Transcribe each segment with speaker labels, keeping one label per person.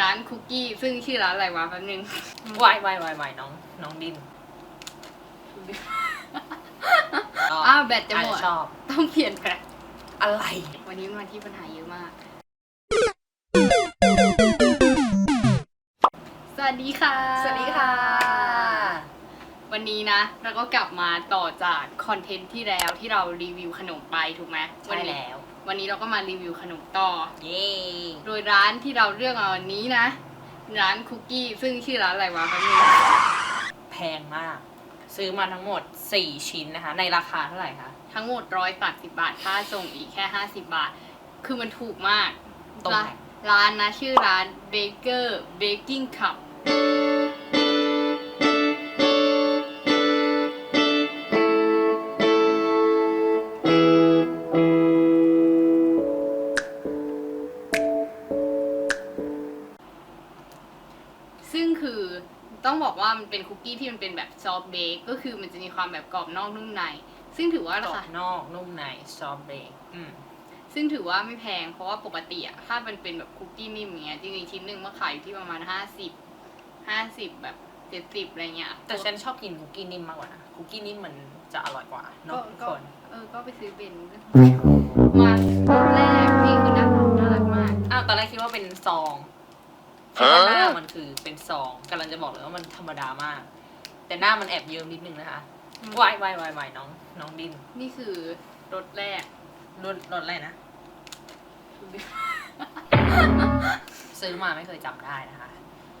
Speaker 1: ร้านคุกกี้ ซึ่งชื่อร้านอะไรวะแป๊บนึง
Speaker 2: วายวายวายวายน้องน้องดิน
Speaker 1: อ้าวแบตจะหมด
Speaker 2: อาจชอบ
Speaker 1: ต้องเปลี่ยนแบต
Speaker 2: อะไร
Speaker 1: วันนี้เป็นวันที่ปัญหาเยอะมาก สวัสดีค่ะ
Speaker 2: สวัสดีค่ะ
Speaker 1: วันนี้นะ เราก็กลับมาต่อจากคอนเทนต์ที่แล้วที่เรารีวิวขนมไปถูกไหม
Speaker 2: ใช่แล้ว
Speaker 1: วันนี้เราก็มารีวิวขนมต่อ
Speaker 2: เย้
Speaker 1: โดยร้านที่เราเลือกเอาวันนี้นะ ร้านคุกกี้ซึ่งชื่อร้านอะไรวะแป๊บนึง
Speaker 2: แพงมาก ซื้อมาทั้งหมด 4 ชิ้นนะคะ ในราคาเท่าไหร่คะ
Speaker 1: ทั้งหมดร้อยตัดสิบาท ค่าส่งอีกแค่ห้าสิบาท คือมันถูกมาก
Speaker 2: ตรงไหน
Speaker 1: ร้านร้านนะชื่อร้าน Baker Baking Cup มันเป็นคุกกี้ที่มันเป็นแบบซอฟต์เบกก็คือมันจะมีความแบบกรอบนอกนุ่มใน ซึ่งถือว่าก
Speaker 2: ร
Speaker 1: รา
Speaker 2: อ
Speaker 1: คา
Speaker 2: บนอกนุ่มในซอฟเบกอืม
Speaker 1: ซึ่งถือว่าไม่แพง เพราะว่าปกติอะถ้ามันเป็นแบบคุกกี้นิ่มอย่างเงี้ยจริงๆชิ้นหนึ่งมาขายอยู่ที่ประมาณห้าสิบห้าสิบแบบเจ็ดสิบอะไรเงี้ย
Speaker 2: แต่ฉันชอบกินคุกกี้นิ่มมากกว่านะคุกกี้นิ่มมันจะอร่อยกว่า
Speaker 1: ก็
Speaker 2: เนาะทุก
Speaker 1: ก็
Speaker 2: คน
Speaker 1: เออก็ไปซื้อเป็นมาตอนแรกนี่คือน่ารักน่ารักมาก
Speaker 2: อ้าวตอนแรกคิดว่าเป็นซอง เพราะว่าหน้ามันคือเป็นซองกำลังจะบอกเลยว่ามันธรรมดามาก แต่หน้ามันแอบเยิ้มนิดนึงนะคะวายวายวายวายน้องน้องดิน
Speaker 1: นี่คือรสแรก
Speaker 2: รถรถอะไรนะ ซื้อมาไม่เคยจำได้นะคะ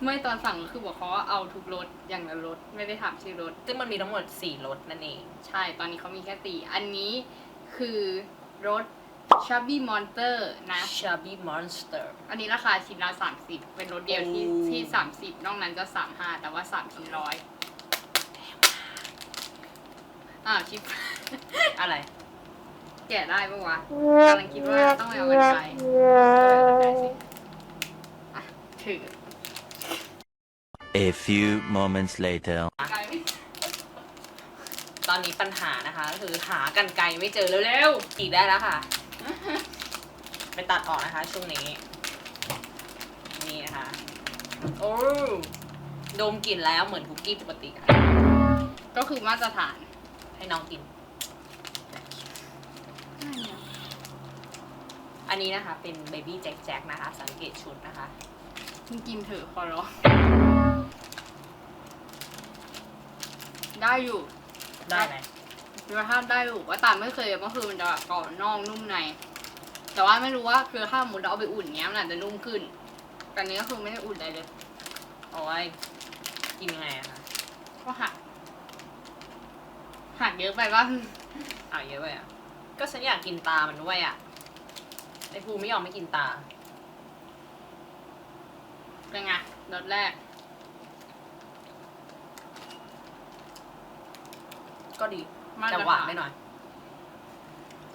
Speaker 1: ไม่ตอนสั่งก็คือบอกเขาว่าเอาทุกรสอย่างละรสไม่ได้ถามชื่อรส
Speaker 2: ซึ่งมันมีทั้งหมด 4รสนั่นเอง
Speaker 1: ใช่ตอนนี้เขามีแค่ตีอันนี้คือร ส Chubby Monster นะ
Speaker 2: Chubby Monster
Speaker 1: อันนี้ราคาชิ้นละ30 เป็นรถเดียวที่
Speaker 2: โอ้
Speaker 1: ที่ 30 นอกนั้นจะ 35 แต่ว่า3ชิ้นร้อยอ้าวชิป
Speaker 2: อะไร
Speaker 1: แกะได้ปะวะกำลังคิดว่าต้องไปเอากันไกลได้สิอะถือ
Speaker 3: A few moments later.
Speaker 1: ไกลไม่
Speaker 2: ตอนนี้ปัญหานะคะก็คือหากันไกลไม่เจอเร็วๆอีกได้แล้วค่ะ ไปตัดออกนะคะ ช่วงนี้ นี่นะคะ โอ้ดมกลิ่นแล้วเหมือนคุกกี้ปกติค่ะ
Speaker 1: ก็คือมาตรฐาน
Speaker 2: ให้น้องกิน อันนี้นะคะ เป็นเบบี้แจ็คแจ็คนะคะ สังเกตชุดนะคะ
Speaker 1: มึงกินเถอะขอร้องได้อยู่
Speaker 2: ได้ไหม
Speaker 1: รสชาติได้อยู่ว่าตามไม่เคยก็คือมันจะแบบกรอบนอกนุ่มใน แต่ว่าไม่รู้ว่าคือถ้าสมมุดเราเอาไปอุ่นเงี้ยมันอาจจะนุ่มขึ้นแต่อันนี้ก็คือไม่ได้อุ่นอะไรเลย
Speaker 2: โอ้ยกินยังไงอะคะ
Speaker 1: ก็หักหักเยอะไปว่า
Speaker 2: เอาเยอะไปอะ ก็ฉันอยากกินตามันด้วยอะไอ้ภูไม่ยอมไม่กินตา
Speaker 1: เป็นไงรสแรก
Speaker 2: ก็ดี
Speaker 1: มาตร
Speaker 2: แต่
Speaker 1: ฐาน
Speaker 2: หวานไปหน่อย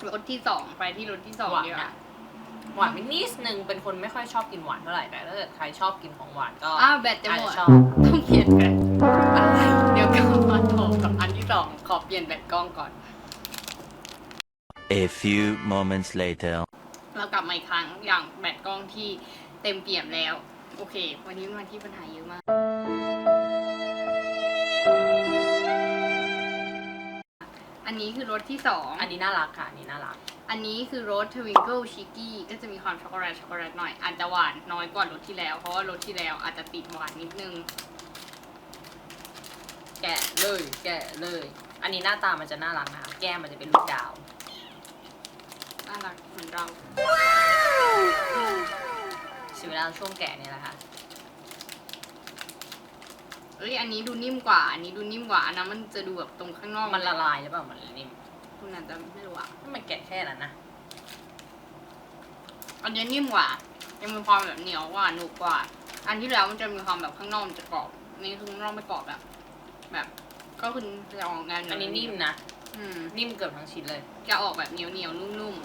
Speaker 1: รสที่สองไปที่รสที่สอง
Speaker 2: หวาน
Speaker 1: ดีกว่า
Speaker 2: นะหวานไปนิดนึงเป็นคนไม่ค่อยชอบกินหวานเท่าไหร่แต่ถ้าเกิดใครชอบกินของหวานก็
Speaker 1: อ้าวแบตจะ
Speaker 2: อาจ
Speaker 1: หมด
Speaker 2: จะชอบ
Speaker 1: ต้องเปลี่ยนแบต
Speaker 2: อะไร
Speaker 1: เดี๋ยวกลับมาโถกับอันที่สองขอเปลี่ยนแบตกล้องก่อน
Speaker 3: A few moments later.
Speaker 1: เรากลับมาอีกครั้งอย่างแบตกล้องที่เต็มเปี่ยมแล้ว โอเค วันนี้เป็นวันที่ปัญหาเยอะมาก อันนี้คือรสที่สอง
Speaker 2: อันนี้น่ารักค่ะอันนี้น่ารัก
Speaker 1: อันนี้คือรสทวิงเกิลชิกกี้ก็จะมีความช็อกโกแลตช็อกโกแลตหน่อยอาจจะหวานน้อยกว่ารสที่แล้ว เพราะว่ารสที่แล้วอาจจะติดหวานนิดนึง
Speaker 2: แกะเลย แกะเลย อันนี้หน้าตามันจะน่ารักนะคะแก้มมันจะเป็นลูกดาว
Speaker 1: น่ารักเหมือนเรา
Speaker 2: ชีวิตเราช่วงแกะเนี่ยแหละค่ะ
Speaker 1: เอ้ยอันนี้ดูนิ่มกว่า อันนี้ดูนิ่มกว่าอันนั้นมันจะดูแบบตรงข้างนอก
Speaker 2: มันละลายหรือเปล่ามันนิ่ม
Speaker 1: คุณอาจจะไม่รู้อะ
Speaker 2: ถ้ามันแกะแค่นั้นนะ
Speaker 1: อันนี้นิ่มกว่า ยังมีความแบบเหนียวกว่าหนุกกว่า อันที่แล้วมันจะมีความแบบข้างนอกมันจะกรอบอันนี้คือข้างนอกไม่กรอบแบบแบบ ก็คือจะออกงาน
Speaker 2: อันนี้นิ่มนะ
Speaker 1: อืม
Speaker 2: นิ่มเกือบทั้งชิ้นเลย
Speaker 1: จะออกแบบเหนียวเหนียวๆนุ่ม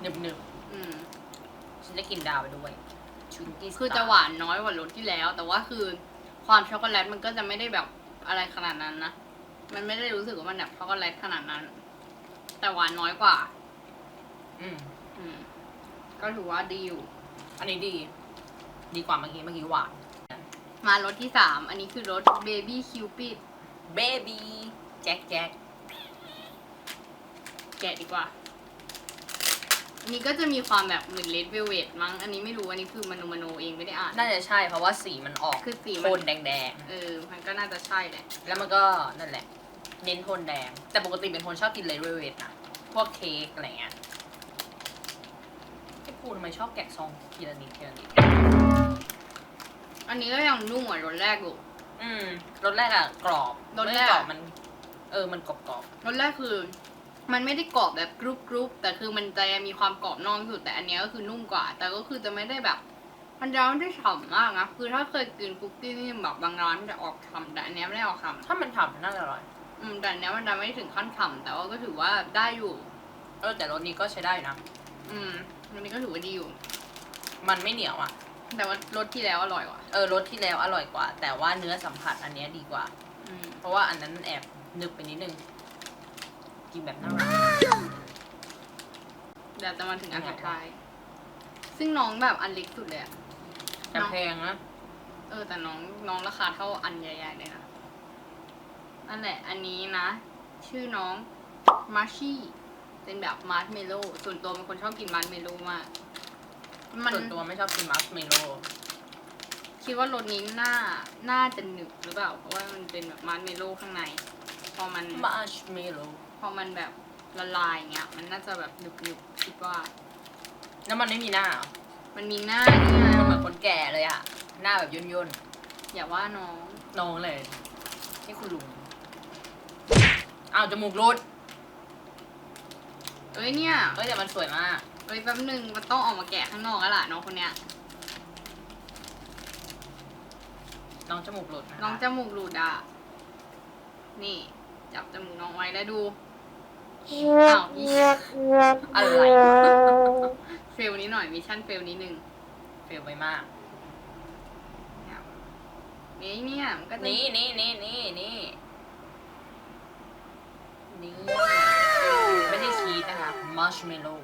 Speaker 2: หนึบหนึบ
Speaker 1: ๆอืม
Speaker 2: ๆฉันจะกินดาวไปด้วยชุนกี้
Speaker 1: คือจะหวานน้อยกว่ารสที่แล้ว แต่ว่าคือ ความช็อกโกแลตมันก็จะไม่ได้แบบอะไรขนาดนั้นนะ มันไม่ได้รู้สึกว่ามันแบบช็อกโกแลตขนาดนั้น แต่หวานน้อยกว่า
Speaker 2: อืม
Speaker 1: อืม ก็ถือว่าดีอยู่
Speaker 2: อันนี้ดี ดีกว่าเมื่อกี้เมื่อกี้หวาน
Speaker 1: มารถที่สามอันนี้คือรถ Baby Cupid
Speaker 2: เบบี้แจ็คแจ็ค
Speaker 1: แกะดีกว่าอั นนี้ก็จะมีความแบบเหมือนเลดเวลเวทมั้ง อันนี้ไม่รู้ อันนี้คือมโนมโนเองไม่ได้อ่าน
Speaker 2: น่าจะใช่เพราะว่าสีมันออก
Speaker 1: คือสี
Speaker 2: โท
Speaker 1: มัน
Speaker 2: นแดง
Speaker 1: เออ มันก็น่าจะใช่แหละ
Speaker 2: ๆ แล้วมันก็นั่นแหละ เน้นโทนแดง แต่ปกติเป็นคนชอบกินเลดเวลเวทนะพวกเค้กอะไรเงี้ยไอ้ปูทำไมชอบแกะซองทีละนิดทีละนิด
Speaker 1: อันนี้ก็ยังนุ่มกว่ารสแรกอยู่
Speaker 2: อืมรสแรกอะกรอบ
Speaker 1: รสแรก
Speaker 2: ไม่กรอบมัน เออมันกรอบกรอบ
Speaker 1: รสแรกคือ มันไม่ได้กรอบแบบกรุบกรุบแต่คือมันจะมีความกรอบนอกอยู่แต่อันเนี้ยก็คือนุ่มกว่า แต่ก็คือจะไม่ได้แบบ มันจะไม่ได้ฉ่ำมากนะคือถ้าเคยกินคุกกี้นี่แบบบางร้านมันจะออกฉ่ำแต่อันเนี้ยไม่ได้ออกฉ่
Speaker 2: ๆถ้ามันฉ่ำมันน่าจะอร่อยำ
Speaker 1: อืมแต่อันเนี้ยมันจะไม่ถึงขั้นฉ่ำแต่ว่าก็ถือว่าได้อยู่
Speaker 2: เออแต่รสนี้ก็ใช้ได้นะ
Speaker 1: อืมอันนี้ก็ถือว่าดีอยู่
Speaker 2: มันไม่เหนียวอะ
Speaker 1: แต่ว่ารสที่แล้วอร่อยกว่า
Speaker 2: เออรสที่แล้วอร่อยกว่า แต่ว่าเนื้อสัมผัสอันเนี้ยดีกว่า
Speaker 1: อืม
Speaker 2: เพราะว่าอันนั้นแอบนึกไปนิดนึง กินแบบน่ารัก
Speaker 1: เดี๋ยวจะมาถึงอันสุดท้าย ซึ่งน้องแบบอันเล็กสุดเลยอะ
Speaker 2: แต่แพงนะ
Speaker 1: เออแต่น้องน้องราคาเท่าอันใหญ่ๆเลยนะนั่นแหละ อันนี้นะ ชื่อน้องมาชีเป็นแบบมาร์ชเมลโล่ส่วนตัวเป็นคนชอบกินมาร์ชเมลโล่มาก มัน
Speaker 2: ส่วนตัวไม่ชอบกินมัสเมโล่
Speaker 1: คิดว่ารสนี้น่าน่าจะหนึบหรือเปล่า เพราะว่ามันเป็นแบบมาร์ชเมลโล่ข้างใน พอมัน
Speaker 2: มัสเมโล่
Speaker 1: พอมันแบบละลายเงี้ย มันน่าจะแบบหนึบหนึบๆคิดว่า
Speaker 2: แล้วมันไม่มีหน้าเหรอ
Speaker 1: มันมีหน้าเนี่ย
Speaker 2: มันเหมือนคนแก่เลยอะหน้าแบบย่นย่น
Speaker 1: อย่าว่าน้อง
Speaker 2: ๆน้องเลยนี่คุณลุงอ้าวจมูกรุด
Speaker 1: เอ้ยเนี่ย
Speaker 2: เอ้ยแต่มันสวยมาก
Speaker 1: เอ้ยแป๊บหนึ่งมันต้องออกมาแกะข้างนอกแล้วล่ะน้องคนเนี้ย
Speaker 2: น้องจมูกหลุดนะคะ
Speaker 1: น้องจมูกหลุดอะนี่ จับจมูกน้องไว้แล้วดู อ้าวอี
Speaker 2: อะไร
Speaker 1: เฟลนี้หน่อยมิชชั่นเฟลนิดนึง
Speaker 2: เฟลไปมาก
Speaker 1: นี่เนี่ยมันก็จะ
Speaker 2: นี่นี่นี่นี่นี่นี่ไม่ใช่ชีสนะคะมัชเมโล่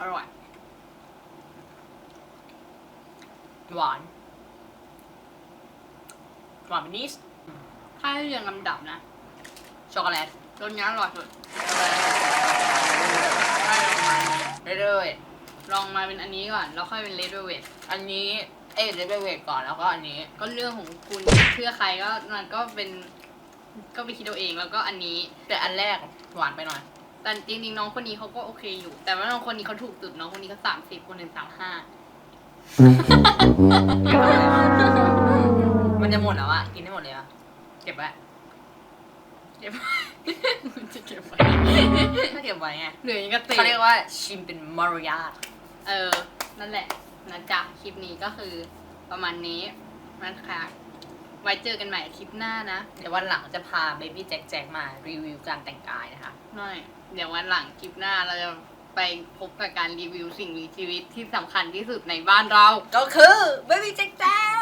Speaker 1: อร่อย
Speaker 2: หวานหวานไปนิด
Speaker 1: ถ้าให้เรียงลำดับนะ
Speaker 2: ช็อกโกแลต
Speaker 1: รสนี้อร่อยสุด
Speaker 2: เรื่อยๆ
Speaker 1: ลองมาเป็นอันนี้ก่อน แล้วค่อยเป็นเลดเวท
Speaker 2: อันนี้เอ้ยเดบเวทก่อนแล้วก็อันนี้
Speaker 1: ก็เรื่องของคุณเชื่อใครก็มันก็เป็น ก็ไปคิดเอาเองแล้วก็อันนี้
Speaker 2: แต่อันแรกหวานไปหน่อย
Speaker 1: แต่จริงๆน้องคนนี้เขาก็โอเคอยู่ แต่ว่าน้องคนนี้เขาถูกจุดน้องคนนี้เขาสามสิบคนหนึ่งสามห้า
Speaker 2: มันจะหมดแล้วอะกินได้หมดเลยอะเก็บไว้
Speaker 1: ก็บมันจะเก็บไว้
Speaker 2: ถ้าเก็บไว้ไง
Speaker 1: เหลือยังกระติ
Speaker 2: เขาเรียกว่าชิมเป็นมารยาท
Speaker 1: เออ นั่นแหละนะจ๊ะคลิปนี้ก็คือประมาณนี้นะคะไว้เจอกันใหม่คลิปหน้านะ
Speaker 2: เดี๋ยววันหลังจะพาเบบี้แจ็คแจ็คมารีวิวการแต่งกายนะคะ
Speaker 1: หน่อยเดี๋ยววันหลังคลิปหน้าเราจะไปพบกับการรีวิวสิ่งมีชีวิตที่สำคัญที่สุดในบ้านเรา
Speaker 2: ก็คือเบบี้แจ็คแจ็ค